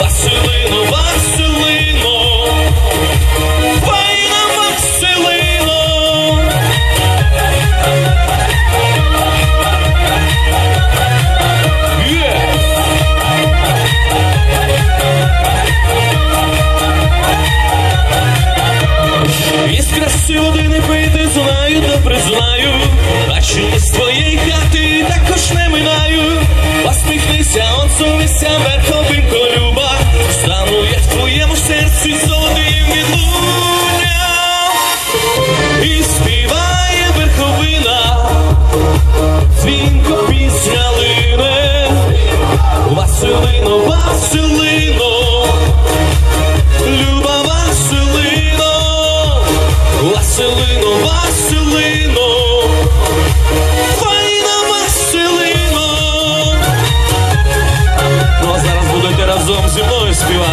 Василино, Василино, файна Василино. Є! Із не пити знаю, добре знаю. Бачу з твоєї хати також не минаю. Посміхнися, он совися верховим колюба. Серці золотим відлунням. І співає верховина, дзвінко пісня лине. Василино, Василино, Люба Василино, Василино, Василино. Ну разом зі мною співати.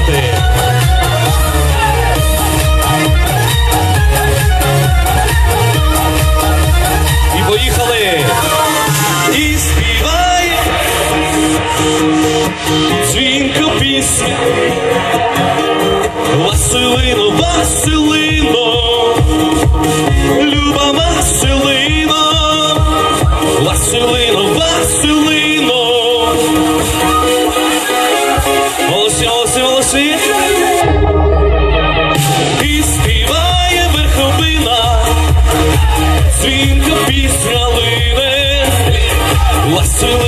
Дзвінко пісня. Василино, Василино, Люба Василино, Василино, Василино. Молодці, молодці, молодці. І співає верховина, дзвінко пісня лине, Василино.